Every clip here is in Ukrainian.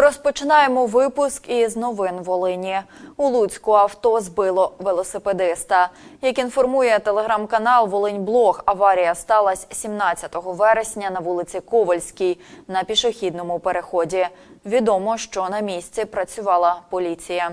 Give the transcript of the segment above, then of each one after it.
Розпочинаємо випуск із новин Волині. У Луцьку авто збило велосипедиста. Як інформує телеграм-канал Волиньблог, аварія сталася 17 вересня на вулиці Ковальській на пішохідному переході. Відомо, що на місці працювала поліція.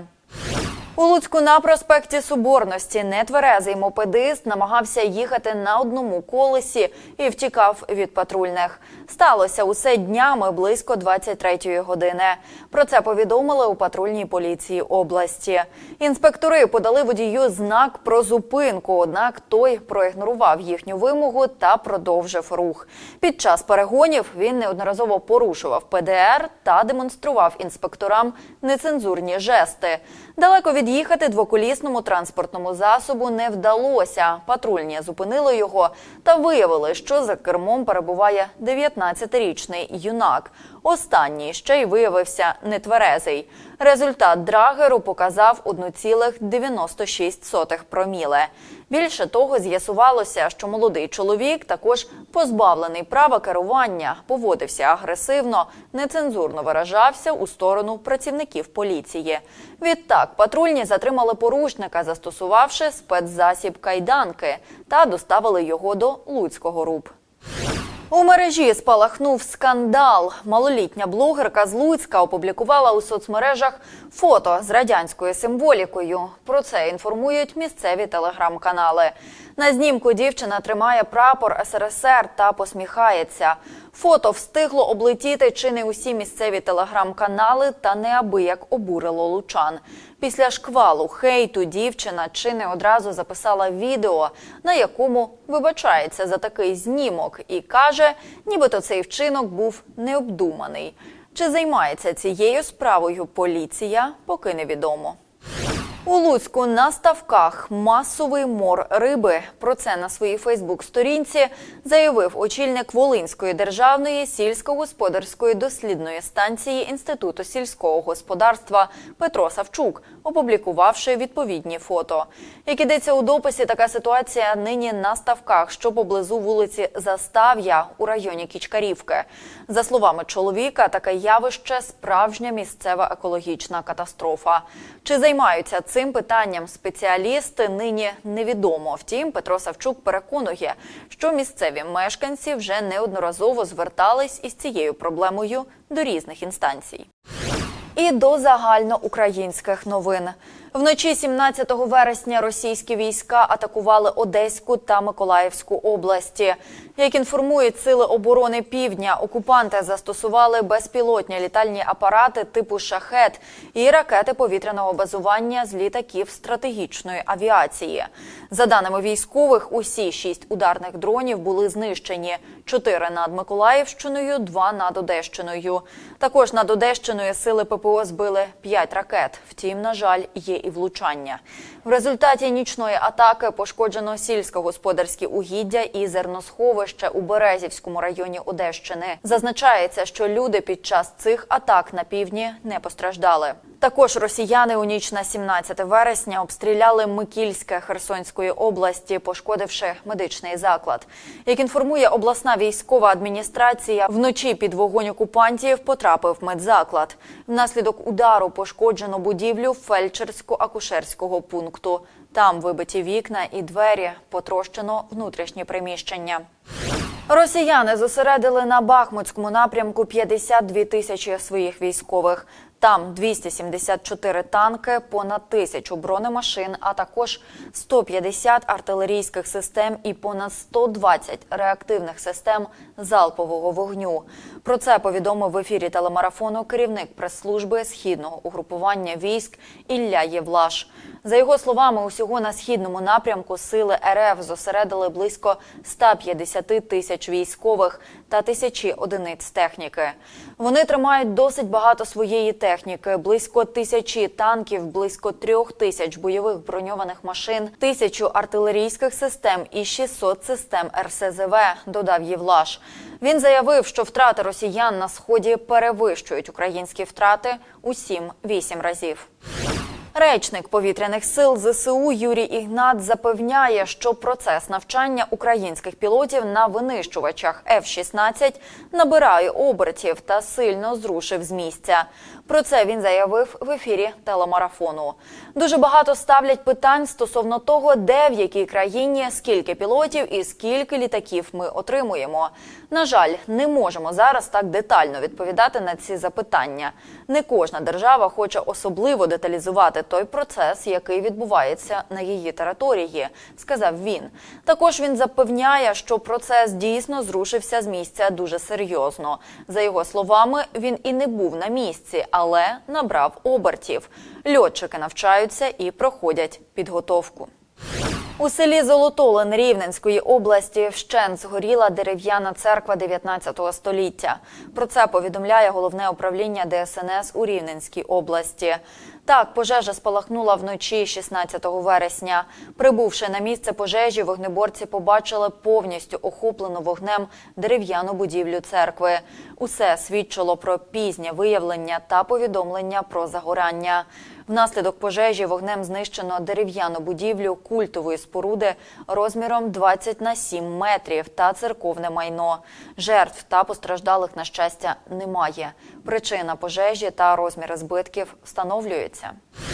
У Луцьку на проспекті Соборності нетверезий мопедист намагався їхати на одному колесі і втікав від патрульних. Сталося усе днями близько 23-ї години. Про це повідомили у патрульній поліції області. Інспектори подали водію знак про зупинку, однак той проігнорував їхню вимогу та продовжив рух. Під час перегонів він неодноразово порушував ПДР та демонстрував інспекторам нецензурні жести. Далеко від'їхати двоколісному транспортному засобу не вдалося. Патрульні зупинили його та виявили, що за кермом перебуває 19-річний юнак. Останній ще й виявився нетверезий. Результат драгеру показав 1,96 проміле. Більше того, з'ясувалося, що молодий чоловік також позбавлений права керування, поводився агресивно, нецензурно виражався у сторону працівників поліції. Відтак патрульні затримали порушника, застосувавши спецзасіб кайданки, та доставили його до Луцького РУП. У мережі спалахнув скандал. Малолітня блогерка з Луцька опублікувала у соцмережах фото з радянською символікою. Про це інформують місцеві телеграм-канали. На знімку дівчина тримає прапор СРСР та посміхається. Фото встигло облетіти чи не усі місцеві телеграм-канали та неабияк обурило лучан. Після шквалу хейту дівчина чи не одразу записала відео, на якому вибачається за такий знімок, і каже, нібито цей вчинок був необдуманий. Чи займається цією справою поліція, поки невідомо. У Луцьку на ставках масовий мор риби. Про це на своїй Фейсбук-сторінці заявив очільник Волинської державної сільськогосподарської дослідної станції Інституту сільського господарства Петро Савчук, опублікувавши відповідні фото. Як ідеться у дописі, така ситуація нині на ставках, що поблизу вулиці Застав'я у районі Кічкарівки. За словами чоловіка, таке явище справжня місцева екологічна катастрофа. Чи займаються цим питанням спеціалісти нині невідомо. Втім, Петро Савчук переконує, що місцеві мешканці вже неодноразово звертались із цією проблемою до різних інстанцій. І до загальноукраїнських новин. Вночі 17 вересня російські війська атакували Одеську та Миколаївську області. Як інформують сили оборони Півдня, окупанти застосували безпілотні літальні апарати типу шахет і ракети повітряного базування з літаків стратегічної авіації. За даними військових, усі шість ударних дронів були знищені: чотири над Миколаївщиною, два над Одещиною. Також над Одещиною сили ППО збили п'ять ракет. Втім, на жаль, є і влучання. В результаті нічної атаки пошкоджено сільськогосподарські угіддя і зерносховище у Березівському районі Одещини. Зазначається, що люди під час цих атак на півдні не постраждали. Також росіяни у ніч на 17 вересня обстріляли Микільське Херсонської області, пошкодивши медичний заклад. Як інформує обласна військова адміністрація, вночі під вогонь окупантів потрапив медзаклад. Внаслідок удару пошкоджено будівлю фельдшерсько-акушерського пункту. Там вибиті вікна і двері, потрощено внутрішні приміщення. Росіяни зосередили на Бахмутському напрямку 52 тисячі своїх військових. Там 274 танки, понад тисячу бронемашин, а також 150 артилерійських систем і понад 120 реактивних систем залпового вогню. Про це повідомив в ефірі телемарафону керівник прес-служби східного угрупування військ Ілля Євлаш. За його словами, усього на східному напрямку сили РФ зосередили близько 150 тисяч військових та тисячі одиниць техніки. Вони тримають досить багато своєї техніки: близько тисячі танків, близько трьох тисяч бойових броньованих машин, тисячу артилерійських систем і 600 систем РСЗВ. Додав Євлаш. Він заявив, що втрати росіян на сході перевищують українські втрати у 7-8 разів. Речник повітряних сил ЗСУ Юрій Ігнат запевняє, що процес навчання українських пілотів на винищувачах F-16 набирає обертів та сильно зрушив з місця. Про це він заявив в ефірі телемарафону. Дуже багато ставлять питань стосовно того, де в якій країні, скільки пілотів і скільки літаків ми отримуємо. На жаль, не можемо зараз так детально відповідати на ці запитання. Не кожна держава хоче особливо деталізувати той процес, який відбувається на її території, сказав він. Також він запевняє, що процес дійсно зрушився з місця дуже серйозно. За його словами, він і не був на місці, але набрав обертів. Льотчики навчаються і проходять підготовку. У селі Золотолин Рівненської області вщент згоріла дерев'яна церква 19 століття. Про це повідомляє головне управління ДСНС у Рівненській області. Так, пожежа спалахнула вночі 16 вересня. Прибувши на місце пожежі, вогнеборці побачили повністю охоплену вогнем дерев'яну будівлю церкви. Усе свідчило про пізнє виявлення та повідомлення про загорання. Внаслідок пожежі вогнем знищено дерев'яну будівлю культової споруди розміром 20 на 7 метрів та церковне майно. Жертв та постраждалих, на щастя, немає. Причина пожежі та розміри збитків встановлюються. Дивіться.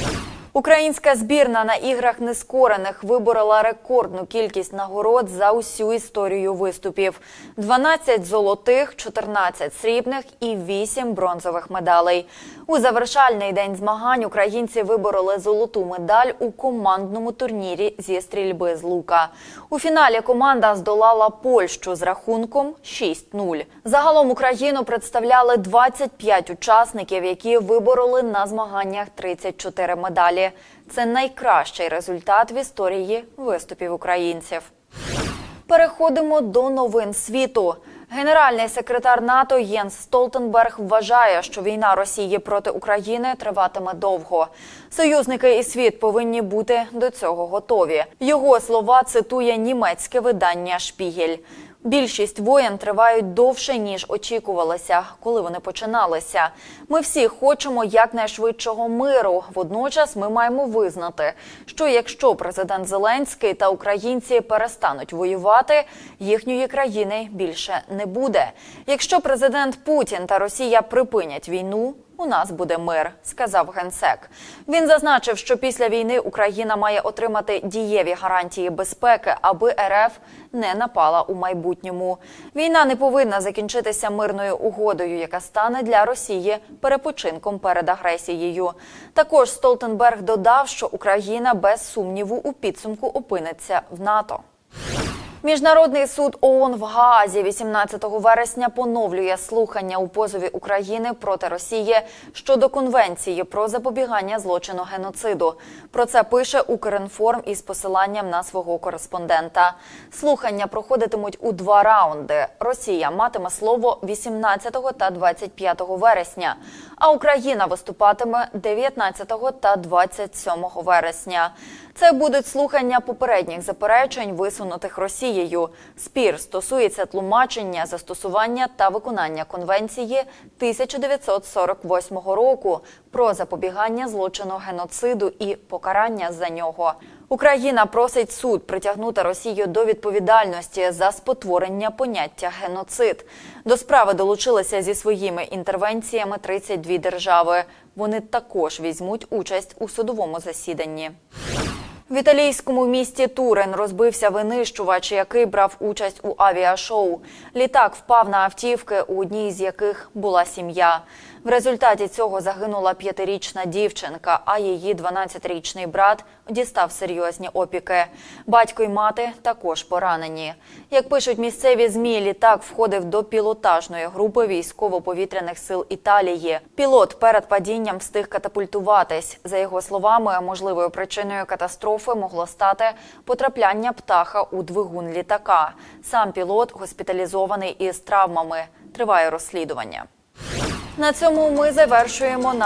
Українська збірна на іграх нескорених виборола рекордну кількість нагород за усю історію виступів: 12 золотих, 14 срібних і 8 бронзових медалей. У завершальний день змагань українці вибороли золоту медаль у командному турнірі зі стрільби з лука. У фіналі команда здолала Польщу з рахунком 6-0. Загалом Україну представляли 25 учасників, які вибороли на змаганнях 34 медалі. Це найкращий результат в історії виступів українців. Переходимо до новин світу. Генеральний секретар НАТО Єнс Столтенберг вважає, що війна Росії проти України триватиме довго. Союзники і світ повинні бути до цього готові. Його слова цитує німецьке видання Шпігель. Більшість воєн тривають довше ніж очікувалося, коли вони починалися. Ми всі хочемо якнайшвидшого миру. Водночас ми маємо визнати, що якщо президент Зеленський та українці перестануть воювати, їхньої країни більше не буде. Якщо президент Путін та Росія припинять війну. У нас буде мир, сказав генсек. Він зазначив, що після війни Україна має отримати дієві гарантії безпеки, аби РФ не напала у майбутньому. Війна не повинна закінчитися мирною угодою, яка стане для Росії перепочинком перед агресією. Також Столтенберг додав, що Україна без сумніву у підсумку опиниться в НАТО. Міжнародний суд ООН в Гаазі 18 вересня поновлює слухання у позові України проти Росії щодо конвенції про запобігання злочину геноциду. Про це пише Укрінформ із посиланням на свого кореспондента. Слухання проходитимуть у два раунди. Росія матиме слово 18 та 25 вересня, а Україна виступатиме 19 та 27 вересня. Це будуть слухання попередніх заперечень, висунутих Росією. Спір стосується тлумачення, застосування та виконання конвенції 1948 року про запобігання злочину геноциду і покарання за нього. Україна просить суд притягнути Росію до відповідальності за спотворення поняття геноцид. До справи долучилися зі своїми інтервенціями 32 держави. Вони також візьмуть участь у судовому засіданні. В італійському місті Турен розбився винищувач, який брав участь у авіашоу. Літак впав на автівки, у одній з яких була сім'я. В результаті цього загинула п'ятирічна дівчинка, а її 12-річний брат дістав серйозні опіки. Батько й мати також поранені. Як пишуть місцеві змі, літак входив до пілотажної групи військово-повітряних сил Італії. Пілот перед падінням встиг катапультуватись. За його словами, можливою причиною катастрофи могло стати потрапляння птаха у двигун літака. Сам пілот госпіталізований із травмами. Триває розслідування. На цьому ми завершуємо наш